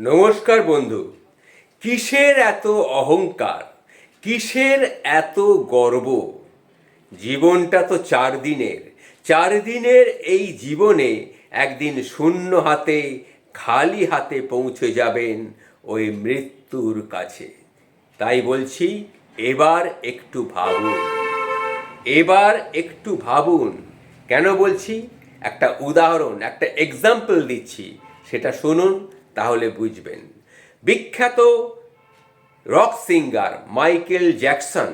নমস্কার বন্ধু। কিসের এত অহংকার? কিসের এত গর্ব? জীবনটা তো চার দিনের। চার দিনের এই জীবনে একদিন শূন্য হাতে, খালি হাতে পৌঁছে যাবেন ওই মৃত্যুর কাছে। তাই বলছি, এবার একটু ভাবুন। এবার একটু ভাবুন। কেন বলছি? একটা উদাহরণ, একটা এক্সাম্পল দিচ্ছি। সেটা শুনুন তাহলে বুঝবেন। বিখ্যাত রক সিঙ্গার মাইকেল জ্যাকসন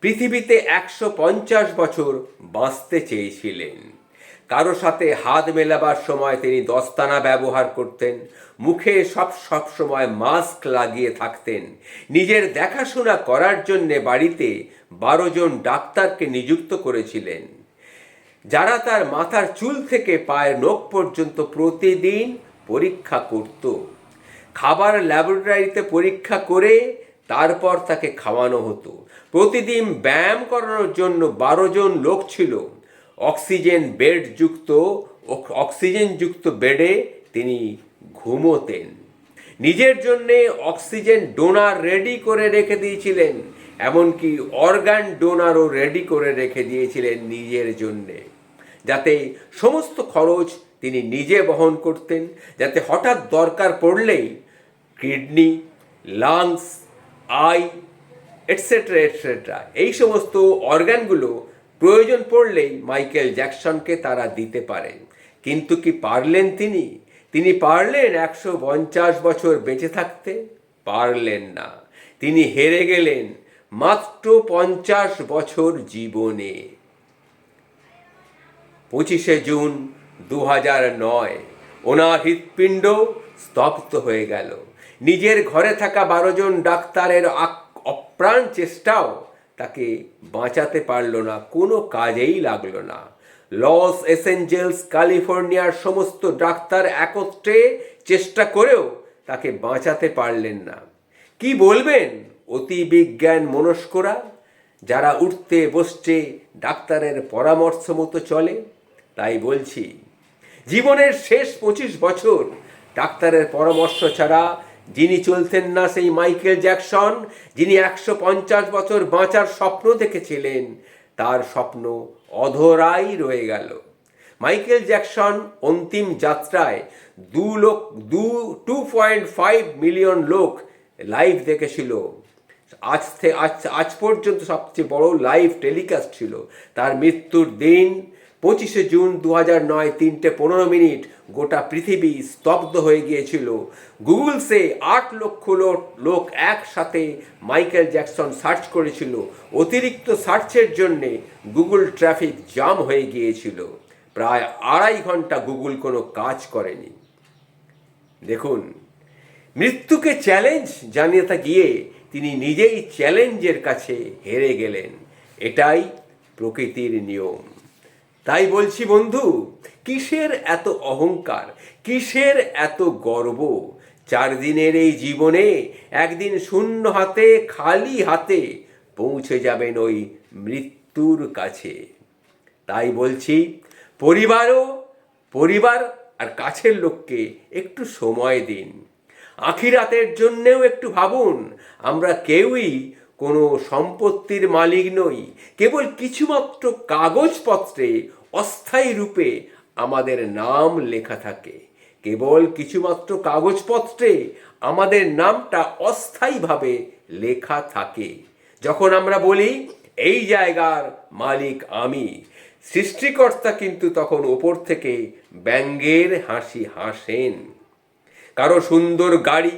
পৃথিবীতে একশো পঞ্চাশ বছর বাঁচতে চেয়েছিলেন। কারও সাথে হাত মেলাবার সময় তিনি দস্তানা ব্যবহার করতেন, মুখে সব সব সময় মাস্ক লাগিয়ে থাকতেন। নিজের দেখাশোনা করার জন্যে বাড়িতে বারো জন ডাক্তারকে নিযুক্ত করেছিলেন। যারা তার মাথার চুল থেকে পায়ের নখ পর্যন্ত প্রতিদিন পরীক্ষা করত। খাবার ল্যাবরেটরিতে পরীক্ষা করে তারপর তাকে খাওয়ানো হতো। প্রতিদিন ব্যায়াম করানোর জন্য বারো জন লোক ছিল। অক্সিজেন বেড যুক্ত অক্সিজেনযুক্ত বেডে তিনি ঘুমোতেন। নিজের জন্যে অক্সিজেন ডোনার রেডি করে রেখে দিয়েছিলেন, এমনকি অর্গান ডোনারও রেডি করে রেখে দিয়েছিলেন নিজের জন্যে। যাতে সমস্ত খরচ তিনি নিজে বহন করতেন, যাতে হঠাৎ দরকার পড়লেই kidney, lungs, eye etcetera etcetera এই সমস্ত অর্গানগুলো প্রয়োজন পড়লেই মাইকেল জ্যাকসনকে তারা দিতে পারেন কিন্তু কি পারলেন তিনি? তিনি পারলেন একশো পঞ্চাশ বছর বেঁচে থাকতে? পারলেন না। তিনি হেরে গেলেন মাত্র পঞ্চাশ বছর জীবনে। পঁচিশে জুন দু হাজার নয়। ওনার হৃৎপিণ্ড স্তব্ধ হয়ে গেল। নিজের ঘরে থাকা বারো জন ডাক্তারের অপ্রাণ চেষ্টাও তাকে বাঁচাতে পারল না, কোনো কাজেই লাগল না। লস এসেঞ্জেলস ক্যালিফোর্নিয়ার সমস্ত ডাক্তার একত্রে চেষ্টা করেও তাকে বাঁচাতে পারলেন না। কি বলবেন অতি বিজ্ঞান মনস্করা? যারা উঠতে বসছে, ডাক্তারের পরামর্শ মতো চলে, তাই বলছি জীবনের শেষ পঁচিশ বছর। ডাক্তারের পরামর্শ ছাড়া যিনি চলতেন না সেই মাইকেল জ্যাকসন, যিনি একশো পঞ্চাশ বছর বাঁচার স্বপ্ন দেখেছিলেন, তার স্বপ্ন অধরাই রয়ে গেল। মাইকেল জ্যাকসন অন্তিম যাত্রায় দু লোক, দু টু পয়েন্ট ফাইভ মিলিয়ন লোক লাইভ দেখেছিল। আজ থেকে আজ আজ পর্যন্ত সবচেয়ে বড় লাইভ টেলিকাস্ট ছিল। তার মৃত্যুর দিন পঁচিশে জুন দু হাজার নয়, তিনটে পনেরো মিনিট গোটা পৃথিবী স্তব্ধ হয়ে গিয়েছিল। গুগলসে আট লক্ষ লোক একসাথে মাইকেল জ্যাকসন সার্চ করেছিল। অতিরিক্ত সার্চের জন্যে গুগল ট্রাফিক জাম হয়ে গিয়েছিল। প্রায় আড়াই ঘণ্টা গুগল কোনো কাজ করেনি। দেখুন, মৃত্যুকে চ্যালেঞ্জ জানিয়ে গিয়ে তিনি নিজেই চ্যালেঞ্জের কাছে হেরে গেলেন। এটাই প্রকৃতির নিয়ম। তাই বলছি বন্ধু, কিসের এত অহংকার? কিসের এত গর্ব? চার দিনের এই জীবনে একদিন শূন্য হাতে, খালি হাতে পৌঁছে যাবেন ওই মৃত্যুর কাছে। তাই বলছি, পরিবারও, পরিবার আর কাছের লোককে একটু সময় দিন। আখিরাতের জন্যেও একটু ভাবুন, আমরা কেউই কোনো সম্পত্তির মালিক নই, কেবল কিছুমাত্র কাগজপত্রে অস্থায়ী রূপে আমাদের নাম লেখা থাকে। কেবল কিছুমাত্র কাগজপত্রে আমাদের নামটা অস্থায়ীভাবে লেখা থাকে। যখন আমরা বলি, এই জায়গার মালিক আমি, সৃষ্টিকর্তা কিন্তু তখন ওপর থেকে ব্যঙ্গের হাসি হাসেন। কারও সুন্দর গাড়ি,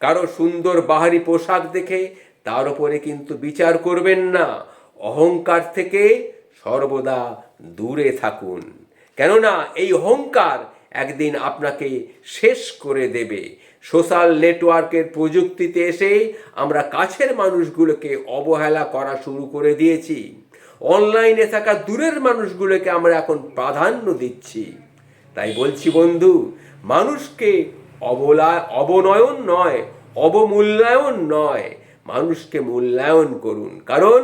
কারও সুন্দর বাহারি পোশাক দেখে তার উপরে কিন্তু বিচার করবেন না। অহংকার থেকে সর্বদা দূরে থাকুন। কেননা এই অহংকার একদিন আপনাকে শেষ করে দেবে। সোশ্যাল নেটওয়ার্কের প্রযুক্তিতে এসে আমরা কাছের মানুষগুলোকে অবহেলা করা শুরু করে দিয়েছি। অনলাইনে থাকা দূরের মানুষগুলোকে আমরা এখন প্রাধান্য দিচ্ছি। তাই বলছি বন্ধু, মানুষকে অবলা অবনয়ন নয়, অবমূল্যায়ন নয় মানুষকে মূল্যায়ন করুন। কারণ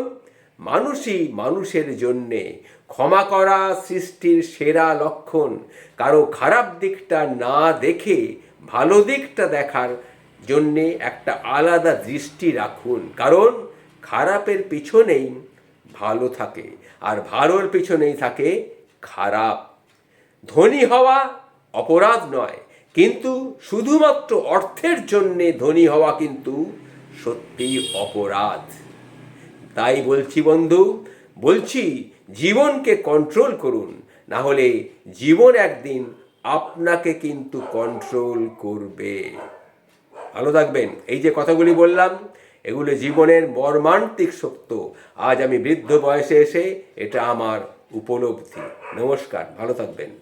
মানুষই মানুষের জন্যে ক্ষমা করা, সৃষ্টির সেরা লক্ষণ। কারও খারাপ দিকটা না দেখে ভালো দিকটা দেখার জন্যে একটা আলাদা দৃষ্টি রাখুন। কারণ খারাপের পিছনেই ভালো থাকে আর ভালোর পিছনেই থাকে খারাপ। ধনী হওয়া অপরাধ নয়, কিন্তু শুধুমাত্র অর্থের জন্যে ধনী হওয়া কিন্তু সত্যিই অপরাধ। তাই বলছি বন্ধু, বলছি জীবনকে কন্ট্রোল করুন, না হলে জীবন একদিন আপনাকে কিন্তু কন্ট্রোল করবে। ভালো থাকবেন। এই যে কথাগুলি বললাম, এগুলো জীবনের মর্মান্তিক সত্য। আজ আমি বৃদ্ধ বয়সে এসে এটা আমার উপলব্ধি। নমস্কার, ভালো থাকবেন।